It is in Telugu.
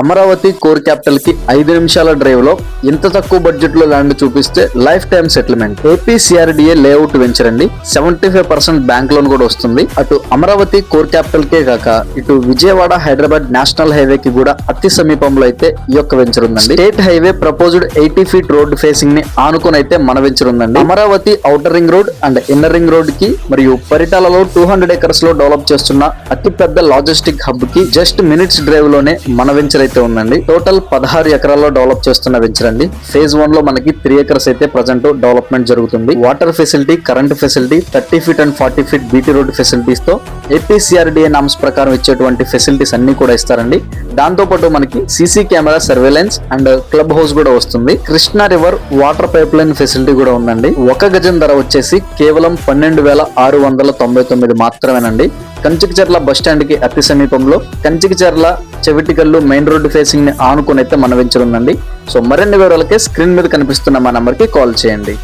అమరావతి కోర్ క్యాపిటల్కి ఐదు నిమిషాల డ్రైవ్లో ఇంత తక్కువ బడ్జెట్లో ల్యాండ్ చూపిస్తే life time settlement AP CRDA layout venture అండి. Seventy five percent bank loan కూడా వస్తుంది. అటు అమరావతి కోర్ క్యాపిటల్ కే కాక ఇటు విజయవాడ హైదరాబాద్ నేషనల్ హైవే కి కూడా అతి సమీపంలో అయితే ఈ యొక్క వెంచర్ ఉందండి. State highway proposed eighty feet road ఫేసింగ్ని ఆనుకుని అయితే మన వెంచర్ ఉందండి. Amaravati outer ring road and inner ring రోడ్కి మరియు పరిటాలలో టూ హండ్రెడ్ ఎకర్స్లో డెవలప్ చేస్తున్న అతి పెద్ద లాజిస్టిక్ హబ్కి జస్ట్ మినిట్స్ డ్రైవ్లోనే మన వెంచర్ అయితే ఉందండి. టోటల్ పదహారు ఎకరాల్లో డెవలప్ చేస్తున్న వెంచర్ అండి. ఫేజ్ వన్లో మనకి త్రీ ఎకర్స్ అయితే ప్రజెంట్ డెవలప్మెంట్ జరుగుతుంది. Water facility current facility thirty feet and forty feet BT road ఫెసిలిటీస్తో APCRDA norms ప్రకారం ఇచ్చేటువంటి ఫెసిలిటీస్ అన్ని కూడా ఇస్తారండి. దాంతో పాటు మనకి CC camera surveillance and club house కూడా వస్తుంది. Krishna river water pipe line facility కూడా ఉందండి. ఒక గజం ధర వచ్చేసి కేవలం పన్నెండు వేల ఆరు వందల తొంభై తొమ్మిది మాత్రమేనండి. కంచికచర్ల బస్ స్టాండ్కి అతి సమీపంలో కంచికచర్ల చెవిటికల్లు మెయిన్ రోడ్డు ఫేసింగ్ని అయితే మన వెంచర్ ఉందండి సో మరిన్ని వివరాలకే స్క్రీన్ మీద కనిపిస్తున్న మా నెంబర్కి కాల్ చేయండి.